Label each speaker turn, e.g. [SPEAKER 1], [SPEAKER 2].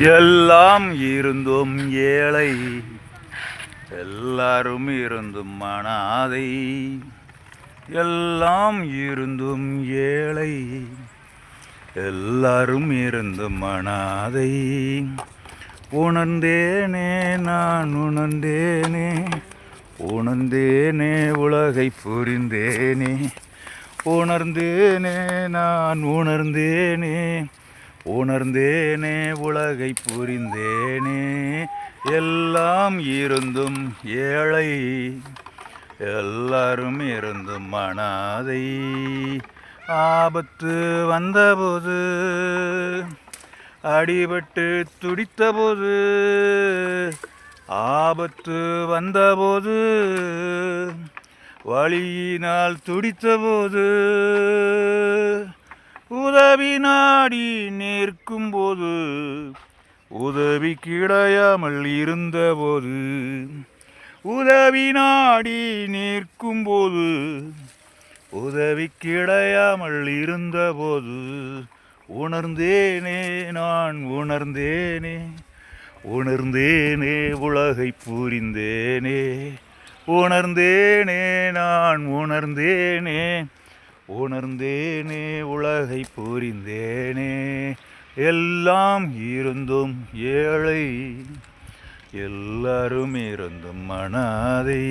[SPEAKER 1] எல்லாம் இருந்தும் ஏழை எல்லாரும் இருந்தும் மனாதை எல்லாம் இருந்தும் ஏழை எல்லாரும் இருந்தும் மனாதை உணர்ந்தேனே நான் உணர்ந்தேனே உணர்ந்தேனே உலகை புரிந்தேனே உணர்ந்தேனே நான் உணர்ந்தேனே உணர்ந்தேனே உலகை புரிந்தேனே எல்லாம் இருந்தும் ஏழை எல்லாரும் இருந்தும் மனாதை ஆபத்து வந்தபோது அடிபட்டு துடித்தபோது ஆபத்து வந்தபோது வழியினால் துடித்தபோது உதவினால் நாடி நிற்கும்போது உதவி கிடையாமல் இருந்தபோது உதவி நாடி நிற்கும்போது உதவி கிடையாமல் இருந்தபோது உணர்ந்தேனே நான் உணர்ந்தேனே உணர்ந்தேனே உலகை புரிந்தேனே உணர்ந்தேனே நான் உணர்ந்தேனே உணர்ந்தேனே உலகை புரிந்தேனே எல்லாம் இருந்தும் ஏழை எல்லாரும் இருந்தும் மனாதை